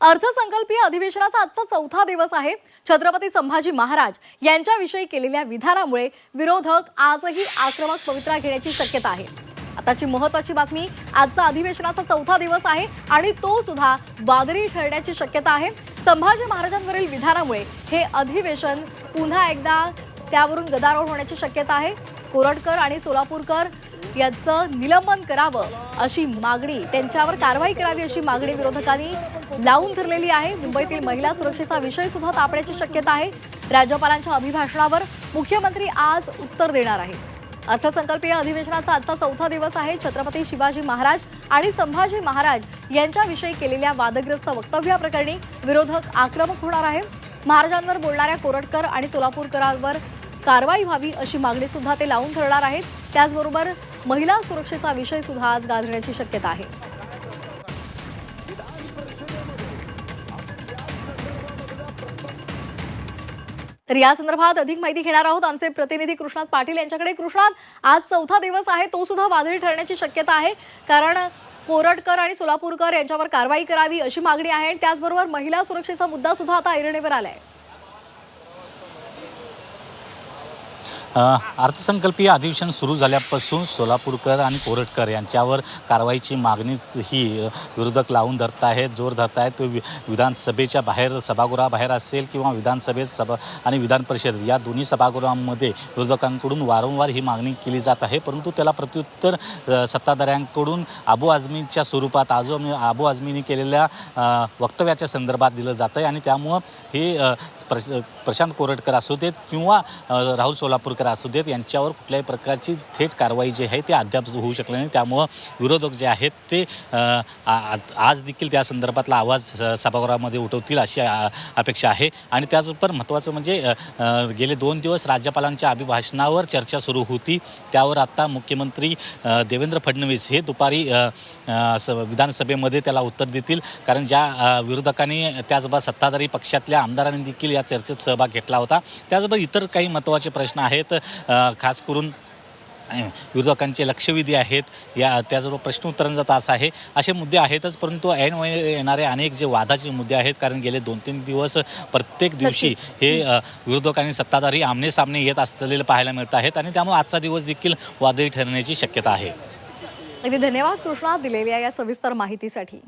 अर्थसंकल्पीय अधिवेशनाचा आजचा चौथा दिवस आहे. छत्रपती संभाजी महाराज यांच्याविषयी केलेल्या विधानामुळे विरोधक आजही आक्रमक पवित्रा घेण्याची शक्यता आहे. आताची महत्वाची बातमी आजचा अधिवेशनाचा चौथा दिवस आहे आणि तो सुद्धा वादळी ठरण्याची शक्यता आहे. संभाजी महाराजांवरील विधानामुळे हे अधिवेशन पुन्हा एकदा त्यावरून गदारोळ होण्याची शक्यता आहे. कोरटकर आणि सोलापूरकर यांचं निलंबन करावं अशी मागणी त्यांच्यावर कारवाई करावी अशी मागणी विरोधकांनी लावून धरलेली आहे. मुंबईतील महिला सुरक्षेचा विषय सुद्धा तापण्याची शक्यता आहे. राज्यपालांच्या अभिभाषणावर मुख्यमंत्री आज उत्तर देणार आहे अर्थसंकल्पीय अधिवेशनाचा आजचा चौथा दिवस आहे. छत्रपती शिवाजी महाराज आणि संभाजी महाराज यांच्याविषयी केलेल्या वादग्रस्त वक्तव्याप्रकरणी विरोधक आक्रमक होणार आहे. महाराजांवर बोलणाऱ्या कोरटकर आणि सोलापूरकरांवर कारवाई व्हावी अशी मागणी सुद्धा ते लावून धरणार आहेत. त्याचबरोबर महिला सुरक्षेचा विषय सुद्धा आज गाजण्याची शक्यता आहे. तर या संदर्भात अधिक माहिती घेणार आहोत. आमचे प्रतिनिधी कृष्णात पाटील यांच्याकडे. कृष्णात आज चौथा दिवस आहे तो सुद्धा वादळी ठरण्याची शक्यता आहे. कारण कोरटकर आणि सोलापूरकर यांच्यावर कारवाई करावी अशी मागणी आहे. आणि त्याचबरोबर महिला सुरक्षेचा मुद्दा सुद्धा आता ऐरणीवर आलाय. अर्थसंकल्पीय अधिवेशन सुरू झाल्यापासून सोलापूरकर आणि कोरटकर यांच्यावर कारवाईची मागणीच ही विरोधक लावून धरत आहेत जोर धरत आहेत. तो वि- विधानसभेच्या बाहेर सभागृहाबाहेर असेल किंवा विधानसभेत सभा आणि विधान परिषद या दोन्ही सभागृहांमध्ये विरोधकांकडून वारंवार ही मागणी केली जात आहे. परंतु त्याला प्रत्युत्तर सत्ताधाऱ्यांकडून आबू आझमीच्या स्वरूपात आजो आबू आझमीने केलेल्या वक्तव्याच्या संदर्भात दिलं जातं आहे आणि त्यामुळं हे प्रश प्रशांत कोरटकर असू देत किंवा राहुल सोलापूरकर असू देत यांच्यावर कुठल्याही प्रकारची थेट कारवाई जी आहे ती अद्याप होऊ शकली नाही. त्यामुळं विरोधक जे आहेत ते आ- आज देखील त्या संदर्भातला आवाज स- सभागृहामध्ये उठवतील अशी अपेक्षा आहे. आणि त्याचबरोबर महत्त्वाचं म्हणजे गेले दोन दिवस राज्यपालांच्या अभिभाषणावर चर्चा सुरू होती. त्यावर आता मुख्यमंत्री देवेंद्र फडणवीस हे दुपारी स- विधानसभेमध्ये त्याला उत्तर देतील. कारण ज्या विरोधकांनी त्याचबरोबर सत्ताधारी पक्षातल्या आमदारांनी देखील या चर्चेत सहभाग घेतला होता. त्याचबरोबर इतर काही महत्त्वाचे प्रश्न आहेत. अ, खास करून विरोधकांचे लक्षवेधी आहेत. या त्याचबरोबर प्रश्नोत्तरांचा तास आहे. असे मुद्दे आहेतच परंतु ऐन येणारे अनेक जे वादाचे मुद्दे आहेत कारण गेले दोन तीन दिवस प्रत्येक दिवशी हे अ, विरोधक आणि सत्ताधारी आमने सामने येत असलेले पाहायला मिळत आहेत आणि त्यामुळे आजचा दिवस देखील वादळी ठरण्याची शक्यता आहे. अगदी धन्यवाद कृष्णा दिलेल्या या सविस्तर माहितीसाठी.